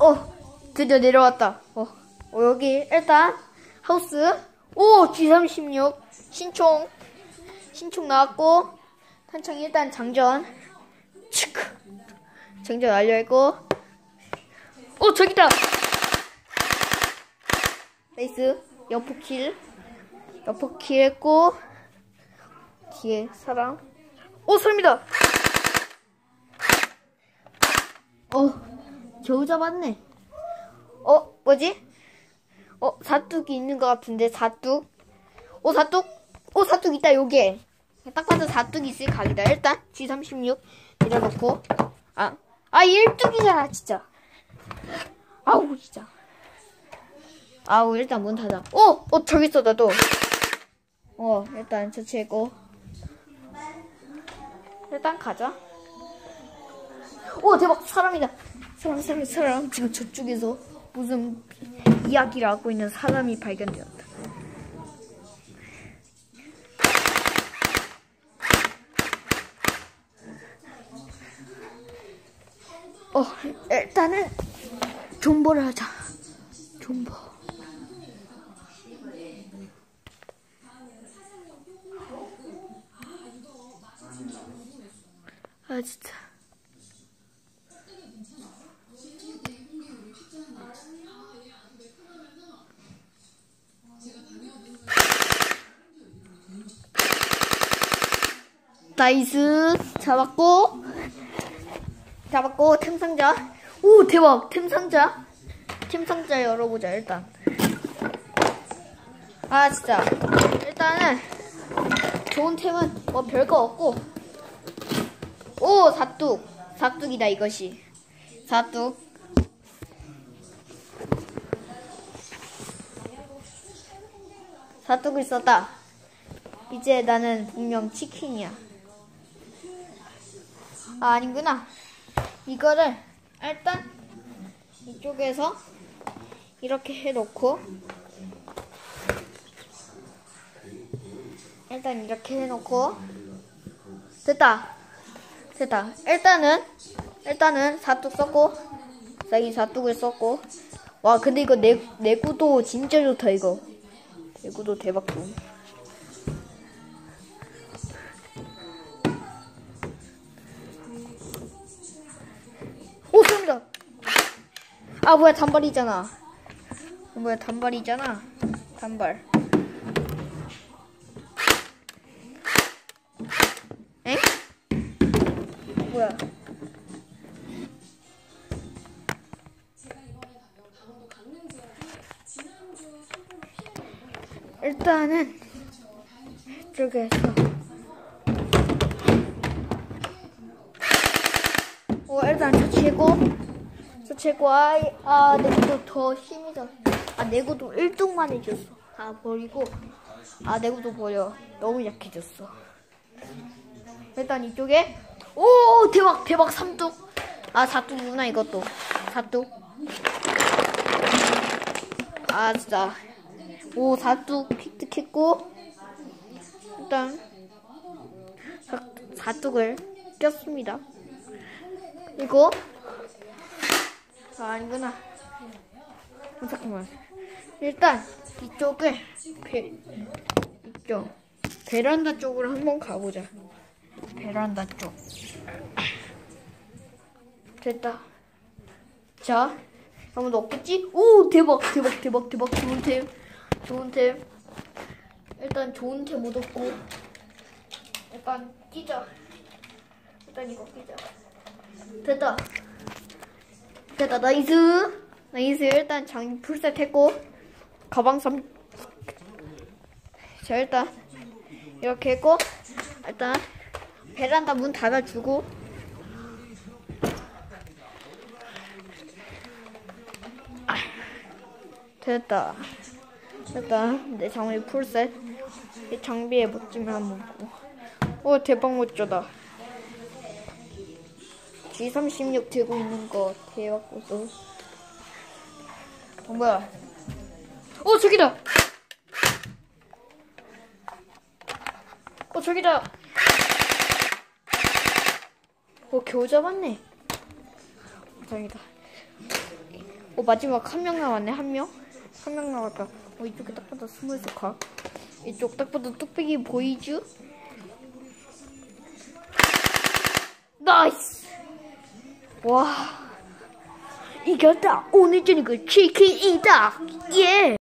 어, 드디어 내려왔다. 어, 어, 여기 일단 하우스. 오, G36 신총 신총 나왔고 탄창 일단 장전. 치크. 장전 완료했고. 오, 저기다. 나이스. 여포킬. 여포킬 했고 뒤에 사람. 오, 소입니다. 어, 겨우 잡았네. 어, 뭐지? 어, 사뚝이 있는 것 같은데, 사뚝. 오, 사뚝? 오, 사뚝 있다, 요게. 딱 봐도 사뚝이 있을 각이다. 일단, G36 내려놓고. 아, 아, 일뚝이잖아, 진짜. 아우, 진짜. 아우, 일단 문 닫아. 오! 어, 저기 있어, 나도. 어, 일단 처치했고. 일단 가자. 오 대박 사람이다. 사람 사람 사람 지금 저쪽에서 무슨 이야기를 하고 있는 사람이 발견되었다. 어 일단은 존버를 하자. 존버. 아 진짜. 나이스. 잡았고. 잡았고 템 상자. 오 대박. 템 상자. 템 상자 열어보자 일단. 아 진짜. 일단은 좋은 템은 뭐 별거 없고. 오 사뚝. 사뚝이다 이것이. 사뚝. 사뚝을 썼다. 이제 나는 분명 치킨이야 아 아니구나. 이거를 일단 이쪽에서 이렇게 해놓고 일단 이렇게 해놓고 됐다. 됐다. 일단은 일단은 사뚝 썼고 이 사뚝을 썼고. 와 근데 이거 내, 내구도 진짜 좋다 이거. 내구도 대박 좀 오, 아, 뭐야, 단발이잖아. 어, 뭐야, 단발이잖아. 단발. 엥? 뭐야. 일단은, 이쪽에서. 어, 일단 처치고, 처치고, 아, 아, 내구도 더 힘이 더, 아, 내구도 1등만 해줬어. 아, 버리고, 아, 내구도 버려. 너무 약해졌어. 일단 이쪽에, 오, 대박, 대박, 삼뚝. 아, 사뚝이구나, 이것도. 사뚝. 아, 진짜. 오, 사뚝 획득했고, 일단, 사, 사뚝을 꼈습니다. 이거 아, 아니구나. 어, 잠깐만. 일단 이쪽을 베, 이쪽 베란다 쪽으로 한번 가보자. 베란다 쪽. 됐다. 자, 아무도 없겠지? 오, 대박, 대박, 대박, 대박. 좋은 템, 좋은 템. 일단 좋은 템 얻었고, 일단 끼자. 일단 이거 끼자. 됐다. 됐다. 나이스. 나이스. 일단 장 풀셋 했고, 가방 삼. 자, 일단, 이렇게 했고, 일단, 베란다 문 닫아주고, 아, 됐다. 됐다. 내 장비 풀셋. 이 장비에 멋짐을 한번 보고. 오, 대박 멋져다. G36 되고 있는 거 대박고소 어, 뭐야? 어 저기다! 어 저기다! 어 겨우 잡았네. 다행이다. 어 마지막 한 명 남았네 한명? 한 명 남았다. 어 이쪽에 딱 봐도 스물 조카. 이쪽 딱 봐도 뚝배기 보이쥬? 나이스! 哇，一条大，哦，那这里个 chicken 一大，耶！